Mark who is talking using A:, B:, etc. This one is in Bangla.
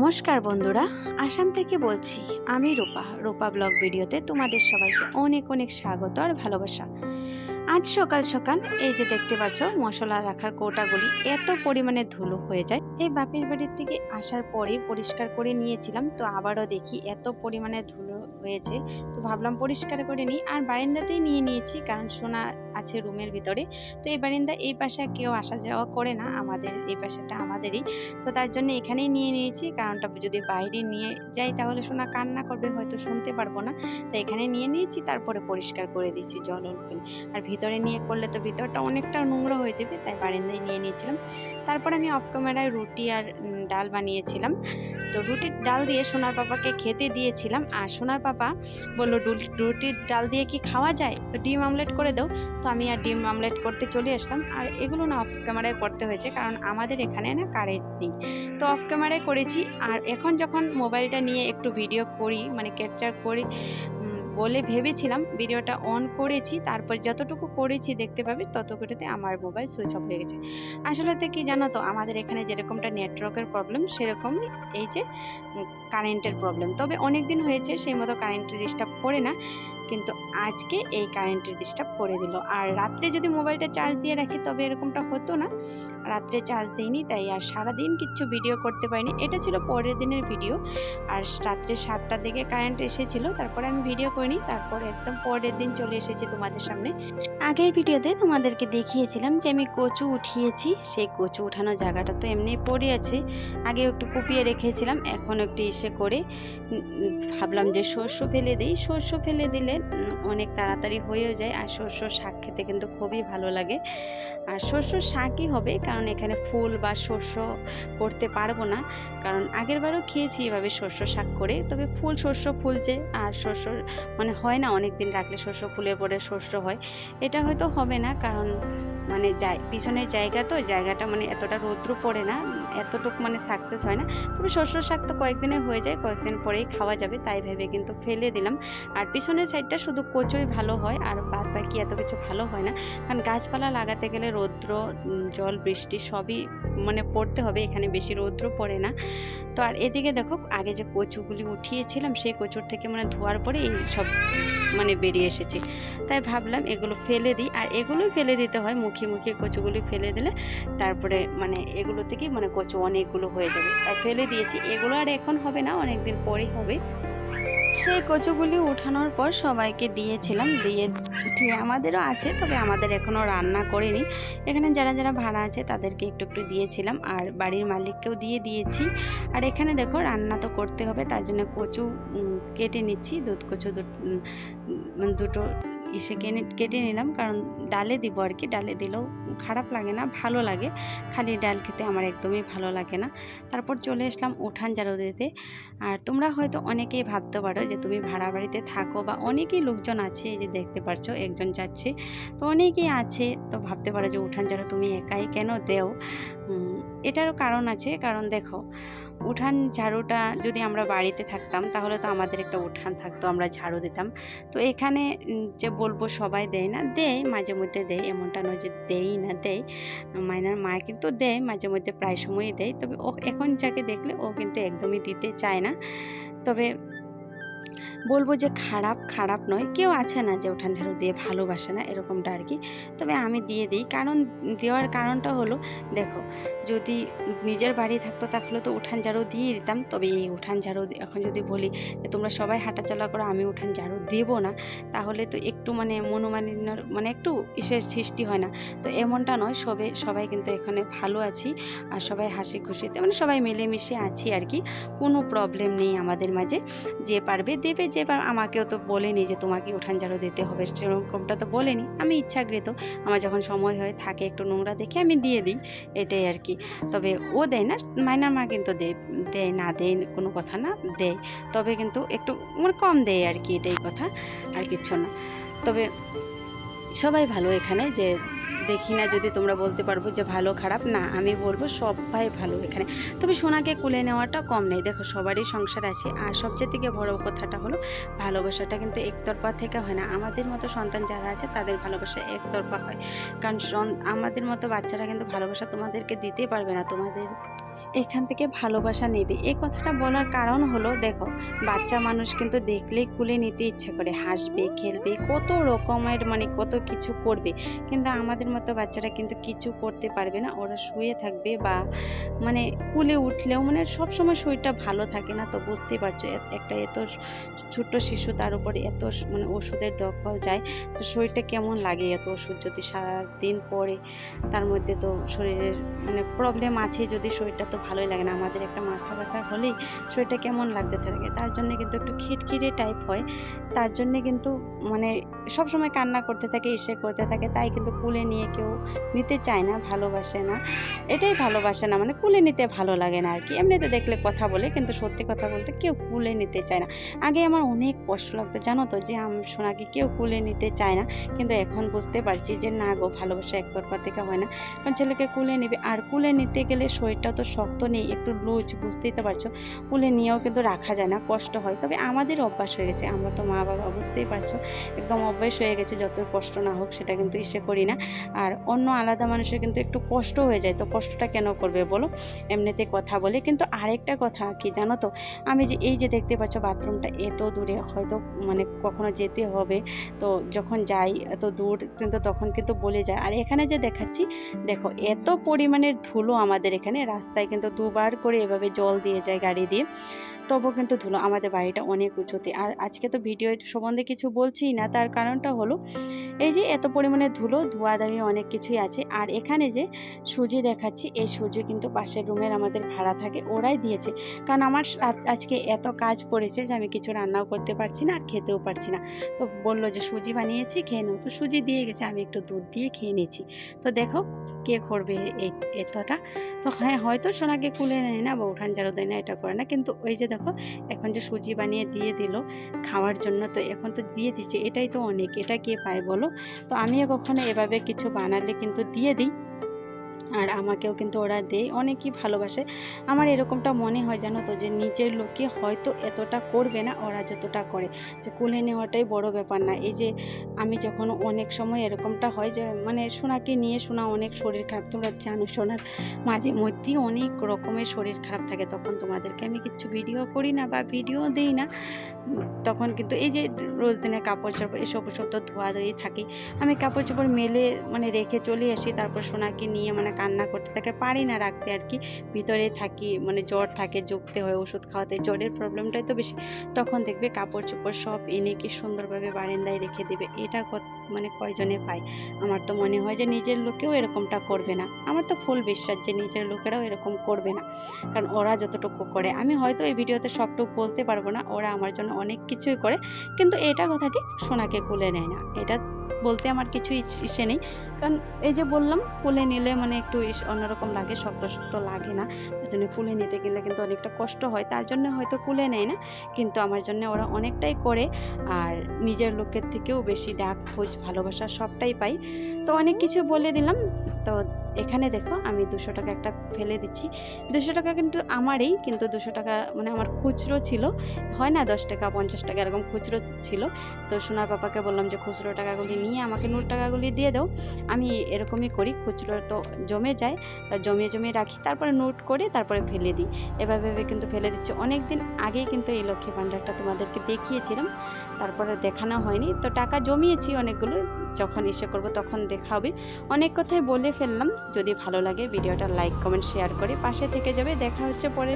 A: নমস্কার বন্ধুরা, আসাম থেকে বলছি, আমি রূপা রূপা ব্লগ ভিডিওতে তোমাদের সবাইকে অনেক অনেক স্বাগত আর ভালোবাসা। আজ সকাল সকাল এই যে দেখতে পাচ্ছ, মশলা রাখার কৌটাগুলি এত পরিমাণে ধুলো হয়ে যায়। এই বাপের বাড়ির থেকে আসার পরে পরিষ্কার করে নিয়েছিলাম, তো আবারও দেখি এত পরিমাণে ধুলো হয়েছে। তো ভাবলাম পরিষ্কার করে নিই। আর বারিন্দাতেই নিয়ে নিয়েছি, কারণ সোনা আছে রুমের ভিতরে। তো এই বারিন্দা এই পাশে কেউ আসা যাওয়া করে না। আমাদের এই পাশেটা আমাদেরই। তো তার জন্য এখানেই নিয়ে নিয়েছি। কারণটা যদি বাইরে নিয়ে যাই তাহলে সোনা কান্না করবে, হয়তো শুনতে পারব না। তো এখানে নিয়ে নিয়েছি, তারপরে পরিষ্কার করে দিয়েছি জল ফেলে। আর ভিতরে নিয়ে করলে তো ভিতরটা অনেকটা নোংরা হয়ে যাবে, তাই বারিন্দায় নিয়ে নিয়েছিলাম। তারপর আমি অফ ক্যামেরায় রুটি আর ডাল বানিয়েছিলাম। তো রুটির ডাল দিয়ে সোনার পাপাকে খেতে দিয়েছিলাম। আর সোনার পাপা বলল "রুটি- রুটির ডাল দিয়ে কি খাওয়া যায়? তো ডিম আমলেট করে দাও। তো আমি আর ডিম আমলেট করতে চলে আসলাম। আর এগুলো না অফ ক্যামেরায় করতে হয়েছে কারণ আমাদের এখানে না কারেন্ট নেই। তো অফ ক্যামেরায় করেছি। আর এখন যখন মোবাইলটা নিয়ে একটু ভিডিও করি মানে ক্যাপচার করি বলে ভেবেছিলাম ভিডিওটা অন করেছি, তারপর যতটুকু করেছি দেখতে পাবে ততটুকুতে আমার মোবাইল সুইচ অফ হয়ে গেছে। আসলে তো কি জানো তো, আমাদের এখানে যেরকমটা নেটওয়ার্কের প্রবলেম সেরকম এই যে কারেন্টের প্রবলেম তবে অনেক দিন হয়েছে, সেই মতো কারেন্ট ডিস্টার্ব করে না। কিন্তু আজকে এই কারেন্টের ডিস্টার্ব করে দিল। আর রাত্রে যদি মোবাইলটা চার্জ দিয়ে রাখি, তবে এরকমটা হতো না। রাত্রে চার্জ দিইনি, তাই আর সারাদিন কিচ্ছু ভিডিও করতে পারিনি। এটা ছিল পরের দিনের ভিডিও আর রাত্রে সাতটার দিকে কারেন্ট এসেছিল, তারপরে আমি ভিডিও করিনি। তারপর একদম পরের দিন চলে এসেছি তোমাদের সামনে। আগের ভিডিওতে তোমাদেরকে দেখিয়েছিলাম যে আমি কচু উঠিয়েছি। সেই কচু উঠানো জায়গাটা তো এমনি পড়ে আছে। আগে একটু কুপিয়ে রেখেছিলাম, এখন একটু ইসে করে ভাবলাম যে শস্য ফেলে দিই। শস্য ফেলে দিলে অনেক তাড়াতাড়ি হয়েও যায়। আর শস্য শাক খেতে কিন্তু খুবই ভালো লাগে। আর শস্য শাকই হবে, কারণ এখানে ফুল বা শস্য করতে পারব না। কারণ আগেরবারও খেয়েছি এভাবে শস্য শাক করে। তবে ফুল শস্য ফুলছে, আর শস্য মানে হয় না অনেক দিন রাখলে শস্য ফুলের পরে শস্য হয়। এটা হয়তো হবে না, কারণ মানে যাই, পিছনের জায়গা তো, জায়গাটা মানে এতটা রৌদ্র পড়ে না, এতটুকু মানে সাকসেস হয় না। তবে শস্য শাক তো কয়েকদিনে হয়ে যায়, কয়েকদিন পরেই খাওয়া যাবে, তাই ভেবে কিন্তু ফেলে দিলাম। আর পিছনের সাইডটা শুধু কচুই ভালো হয় আর বাদ বাকি এত কিছু ভালো হয় না। কারণ গাছপালা লাগাতে গেলে রৌদ্র জল, বৃষ্টি সবই মানে পড়তে হবে, এখানে বেশি রৌদ্র পড়ে না। তো আর এদিকে দেখো, আগে যে কচুগুলি উঠিয়েছিলাম, সেই কচুর থেকে মানে ধোয়ার পরে এই সব মানে বেরিয়ে এসেছে। তাই ভাবলাম এগুলো ফেলে দিই। আর এগুলোই ফেলে দিতে হয়, মুখে মুখে কচুগুলি ফেলে দিলে তারপরে মানে এগুলো থেকে মানে কচু অনেকগুলো হয়ে যাবে। তাই ফেলে দিয়েছি। এগুলো আর এখন হবে না অনেক দিন পরেই হবে। সেই কচুগুলি উঠানোর পর সবাইকে দিয়েছিলাম, দিয়ে দিয়ে আমাদেরও আছে, তবে আমাদের এখনও রান্না করিনি। এখানে যারা যারা ভাড়া আছে তাদেরকে একটু একটু দিয়েছিলাম, আর বাড়ির মালিককেও দিয়ে দিয়েছি। আর এখানে দেখো রান্না তো করতে হবে, তার জন্য কচু কেটে নিচ্ছি, দুধ কচু মানে দুটো ইসে কেনে, কেটে নিলাম। কারণ ডালে দিব আর কি, ডালে দিলেও খারাপ লাগে না, ভালো লাগে। খালি ডাল খেতে আমার একদমই ভালো লাগে না। তারপর চলে আসলাম উঠান ঝাড়ু দিতে আর তোমরা হয়তো অনেকেই ভাবতে পারো যে তুমি ভাড়া বাড়িতে থাকো বা অনেকেই লোকজন আছে, এই যে দেখতে পারছ, একজন যাচ্ছে। তো অনেকেই আছে, তো ভাবতে পারো যে উঠান ঝাড়ু তুমি একাই কেন দেও? এটারও কারণ আছে। কারণ দেখো, উঠান ঝাড়ুটা যদি আমরা বাড়িতে থাকতাম, তাহলে তো আমাদের একটা উঠান থাকতো, আমরা ঝাড়ু দিতাম। তো এখানে যে বলব সবাই দেয় না, দেয়, মাঝে মধ্যে দেয়, এমনটা নয় যে দেই না, দেয়। মাইনার মা কিন্তু দেয়, মাঝে মধ্যে প্রায় সময়ই দেয়। তবে ও এখন যাকে দেখলে ও কিন্তু একদমই দিতে চায় না। তবে বলব যে খারাপ খারাপ নয়। কেউ আছে না যে উঠান ঝাড়ু দিয়ে ভালোবাসে না, এরকমটা আর কি। তবে আমি দিয়ে দিই। কারণ দেওয়ার কারণটা হলো, দেখো, যদি নিজের বাড়ি থাকতো তাহলে তো উঠান ঝাড়ু দিয়ে দিতাম। তবে এই উঠান ঝাড়ু এখন যদি বলি তোমরা সবাই হাঁটাচলা করো, আমি উঠান ঝাড়ু দেবো না। তাহলে তো একটু মানে মনোমালিন্যর মানে একটু ইসের সৃষ্টি হয় না। তো এমনটা নয়, সবে, সবাই কিন্তু এখানে ভালো আছি আর সবাই হাসি খুশিতে মানে সবাই মিলেমিশে আছি আর কি। কোনো প্রবলেম নেই আমাদের মাঝে। যে পারবে দেবে যে এবার আমাকেও তো বলেনি যে তোমাকে উঠান ঝাড়ু দিতে হবে, সেরকমটা তো বলেনি। আমি ইচ্ছাকৃত। আমার যখন সময় হয়, থাকে একটু নোংরা দেখে আমি দিয়ে দিই, এটাই আর কি। তবে ও দেয় না মাইনার মা কিন্তু দেয় দেয় না দেয় কোনো কথা না, দেয়। তবে কিন্তু একটু মানে কম দেয় আর কি, এটাই কথা, আর কিচ্ছু না। তবে সবাই ভালো এখানে যে দেখি না যদি তোমরা বলতে পারব যে ভালো খারাপ, না, আমি বলব সবাই ভালো এখানে। তবে সোনাকে কুলে নেওয়াটা কম নেই। দেখো, সবারই সংসার আছে। আর সবচেয়ে থেকে বড় কথাটা হলো, ভালোবাসাটা কিন্তু একতরফা থেকে হয় না। আমাদের মতো সন্তান যারা আছে, তাদের ভালোবাসা একতরফা হয়। কারণ আমাদের মতো বাচ্চারা কিন্তু ভালোবাসা তোমাদেরকে দিতে পারবে না। তোমাদের এখান থেকে ভালোবাসা নেবে। এই কথাটা বলার কারণ হলো, দেখো, বাচ্চা মানুষ কিন্তু দেখলেই কুলে নিতে ইচ্ছে করে, হাসবে, খেলবে, কত রকমের মানে কত কিছু করবে। কিন্তু আমাদের মতো বাচ্চারা কিন্তু কিছু করতে পারবে না। ওরা শুয়ে থাকবে বা মানে কুলে উঠলেও মানে সব সময় শরীরটা ভালো থাকে না। তো বুঝতেই পারছ একটা এত ছোট্ট শিশু তার উপরে এত মানে ওষুধের দখল যায়, তো শরীরটা কেমন লাগে এত ওষুধ যদি সারাদিন পরে তার মধ্যে তো শরীরের মানে প্রবলেম আছে যদি শরীরটা তো ভালোই লাগে না। আমাদের একটা মাথা ব্যথা হলেই শরীরটা কেমন লাগতে থাকে। তার জন্য কিন্তু একটু খিটখিটে টাইপ হয়। তার জন্য কিন্তু মানে সব সময় কান্না করতে থাকে, ইসে করতে থাকে। তাই কিন্তু কুলে নিয়ে কেউ নিতে চায় না, ভালোবাসে না। এটাই ভালোবাসে না। মানে কুলে নিতে ভালো লাগে না আর কি এমনিতে দেখলে কথা বলে, কিন্তু সত্যি কথা বলতে কেউ কুলে নিতে চায় না। আগে আমার অনেক কষ্ট লাগতো, জানো তো? যে আমি সোনাকে কেউ কুলে নিতে চায় না। কিন্তু এখন বুঝতে পারছি যে, না গো, ভালোবাসা একতরফা থেকে হয় না। কারণ ছেলেকে কুলে নেবে। আর কুলে নিতে গেলে শরীরটা তো শক্ত নেই, একটু লুজ, বুঝতেই তো পারছ। কুলে নিয়েও কিন্তু রাখা যায় না, কষ্ট হয়। তবে আমাদের অভ্যাস হয়ে গেছে, আমরা তো মা বাবা বুঝতেই পারছ, একদম অভ্যাস হয়ে গেছে, যতই কষ্ট না হোক সেটা কিন্তু ইসে করি না। আর অন্য আলাদা মানুষের কিন্তু একটু কষ্ট হয়ে যায়, তো কষ্টটা কেন করবে বলো? এমনিতে কথা বলে। কিন্তু আরেকটা কথা কি জানো তো, আমি যে এই যে দেখতে পাচ্ছ বাথরুমটা এত দূরে, হয়তো মানে কখনো যেতে হবে, তো যখন যাই এত দূর, কিন্তু তখন কিন্তু বলে যায়। আর এখানে যে দেখাচ্ছি, দেখো এত পরিমাণের ধুলো আমাদের এখানে, রাস্তায় কিন্তু দুবার করে এভাবে জল দিয়ে যায় গাড়ি দিয়ে। তবুও কিন্তু ধুলো, আমাদের বাড়িটা অনেক উঁচুতে। আর আজকে তো ভিডিও সম্বন্ধে কিছু বলছিই না, তার কারণটা হলো, এই যে এত পরিমাণে ধুলো, ধোয়া দাবি অনেক কিছুই আছে। আর এখানে যে সুজি দেখাচ্ছি, এই সুজি কিন্তু পাশের রুমের আমাদের ভাড়া থাকে, ওরাই দিয়েছে। কারণ আমার আজকে এত কাজ পড়েছে যে আমি কিছু রান্নাও করতে পারছি না আর খেতেও পারছি না। তো বলল যে সুজি বানিয়েছি, খেয়ে নাও। তো সুজি দিয়ে গেছে, আমি একটু দুধ দিয়ে খেয়ে নিয়েছি। তো দেখো কে করবে এতটা। তো হ্যাঁ হয়তো সোনাকে কুলে নেয় না বা উঠান ঝাড়ু দেয় না, এটা করে না। কিন্তু ওই যে দেখো এখন যে সুজি বানিয়ে দিয়ে দিল খাওয়ার জন্য, তো এখন তো দিয়ে দিচ্ছে, এটাই তো অনেক, এটা কে পায় বলো? তো আমিও কখনো এভাবে কিছু বানালে কিন্তু দিয়ে দিই। আর আমাকেও কিন্তু ওরা দেয়, অনেকই ভালোবাসে। আমার এরকমটা মনে হয় জানো তো যে নিজের লোকে হয়তো এতটা করবে না, ওরা যতটা করে। যে কুলে নেওয়াটাই বড় ব্যাপার না। এই যে আমি যখন অনেক সময় এরকমটা হয় যে মানে সোনাকে নিয়ে শোনা অনেক শরীর খারাপ, তোমরা জানো সোনার মাঝে মধ্যেই অনেক রকমের শরীর খারাপ থাকে। তখন তোমাদেরকে আমি কিছু ভিডিও করি না বা ভিডিও দিই না। তখন কিন্তু এই যে রোজ দিনের কাপড় চোপড় এসব সব তো ধোয়া ধুয়ে থাকি আমি কাপড় চোপড় মেলে মানে রেখে চলে আসি, তারপর সোনাকে নিয়ে মানে কান্না করতে থাকে পারি না রাখতে আর কি। ভিতরে থাকি মানে জ্বর থাকে, জুগতে হয়, ওষুধ খাওয়াতে, জ্বরের প্রবলেমটাই তো বেশি। তখন দেখবে কাপড় চোপড় সব এনে কি সুন্দরভাবে বারান্দায় রেখে দেবে। এটা মানে কয়জনে পায়? আমার তো মনে হয় যে নিজের লোকেও এরকমটা করবে না। আমার তো ফুল বিশ্বাস যে নিজের লোকেরাও এরকম করবে না। কারণ ওরা যতটুকু করে। আমি হয়তো এই ভিডিওতে সবটুকু বলতে পারব না। ওরা আমার জন্য অনেক কিছুই করে। কিন্তু এটা কথাটি সোনাকে কুলে নেয় না। এটা বলতে আমার কিছু ইসে নেই। কারণ এই যে বললাম, কুলে নিলে মানে একটু অন্যরকম লাগে, শক্ত শক্ত লাগে না। তার জন্য কুলে নিতে গেলে কিন্তু অনেকটা কষ্ট হয়। তার জন্য হয়তো কুলে নেয় না, কিন্তু আমার জন্য ওরা অনেকটাই করে। আর নিজের লোকের থেকেও বেশি ডাক, খোঁজ, ভালোবাসা সবটাই পাই। তো অনেক কিছু বলে দিলাম। তো এখানে দেখো আমি দুশো টাকা একটা ফেলে দিচ্ছি। দুশো টাকা কিন্তু আমারই, কিন্তু দুশো টাকা মানে আমার খুচরো ছিল। হয় না দশ টাকা, পঞ্চাশ টাকা এরকম খুচরো ছিল। তো সোনার পাপাকে বললাম যে, খুচরো টাকাগুলি নিয়ে আমাকে নোট টাকাগুলি দিয়ে দাও। আমি এরকমই করি, খুচরো তো জমে যায়। তা জমিয়ে জমিয়ে রাখি, তারপরে নোট করে তারপরে ফেলে দিই। এভাবে ভেবে কিন্তু ফেলে দিচ্ছি। অনেক দিন আগেই কিন্তু এই লক্ষ্মী ভাণ্ডারটা তোমাদেরকে দেখিয়েছিলাম। তারপরে দেখানো হয়নি। তো টাকা জমিয়েছি অনেকগুলো যখন ইসে করব তখন দেখা হবে। অনেক কথাই বলে ফেললাম। যদি ভালো লাগে ভিডিওটা লাইক, কমেন্ট শেয়ার করে পাশে থেকে যাবে। দেখা হচ্ছে পরে।